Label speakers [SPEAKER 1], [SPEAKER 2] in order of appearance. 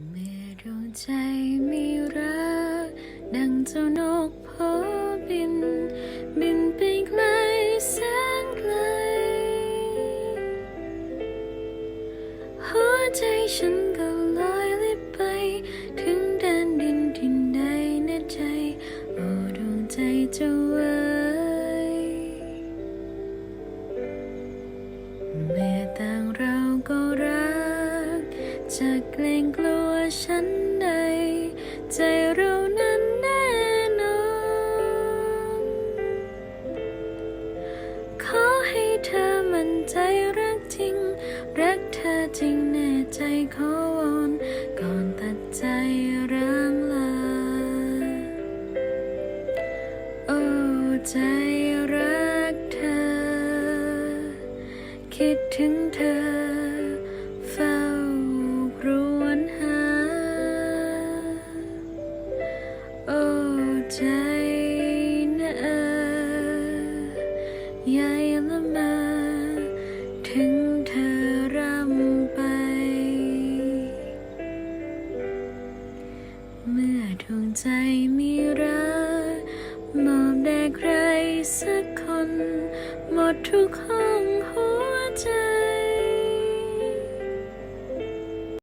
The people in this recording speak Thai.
[SPEAKER 1] เมื่อดวงใจมีรัก ดังเจ้านกโพบิน บินไปไกลแสนไกล หัวใจฉันก็ลอยลิบไป ถึงแดนดินที่ใดในใจ โอ้ดวงใจเจะไว้เอต่ เกรงกลัวฉันใด ใจเรานั้นแน่นอน ขอให้เธอมั่นใจรักจริง รักเธอจริงแน่ใจขอวอนก่อนตัดใจร่างลา โอ้ใจรักเธอ คิดถึงเธอ ใจนะเออใหญ่ละมา ถึงเธอรำไป เมื่อดวงใจมีรักมอบแด่ใครสักคน หมดทุกห้อ